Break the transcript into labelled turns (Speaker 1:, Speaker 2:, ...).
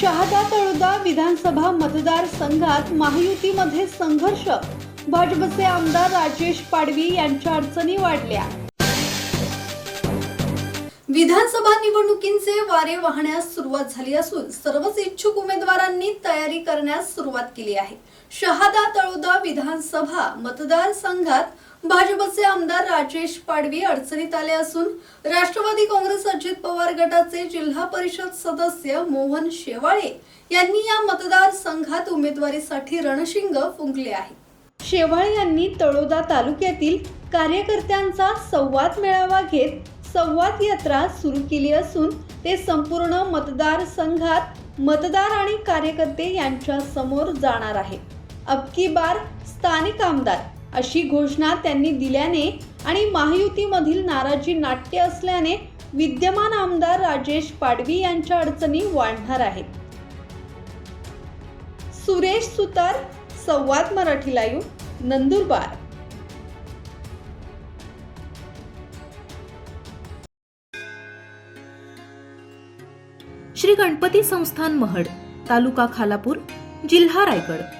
Speaker 1: शहादा तळोदा विधानसभा मतदारसंघात महायुतीमध्ये संघर्ष. भाजपचे आमदार राजेश पाडवी यांच्या अडचणी वाढल्या. विधानसभा निवडणुकींचे वारे वाहण्यास सुरुवात झाली असून सर्वच इच्छुक उमेदवारांनी तयारी करण्यास सुरुवात केली आहे. शहादा तळोदा विधानसभा मतदारसंघात भाजपचे आमदार राजेश पाडवी अडचणीत आले असून राष्ट्रवादी काँग्रेस अजित पवार गटाचे जिल्हा परिषद सदस्य मोहन शेवाळे यांनी या मतदारसंघात उमेदवारीसाठी रणशिंग फुंकले आहे. शेवाळे यांनी तळोदा तालुक्यातील कार्यकर्त्यांचा संवाद मेळावा घेत संवाद यात्रा सुरू केली असून ते संपूर्ण मतदारसंघात मतदार आणि कार्यकर्ते यांच्या समोर जाणार आहे अबकी बार स्थानिक आमदार अशी घोषणा त्यांनी दिल्याने आणि महायुतीमधील नाराजी नाट्य असल्याने विद्यमान आमदार राजेश पाडवी यांच्या अडचणी वाढणार आहेत. सुरेश सुतार संवाद मराठी लाईव्ह नंदुरबार.
Speaker 2: श्री गणपती संस्थान महड तालुका खालापूर जिल्हा रायगड.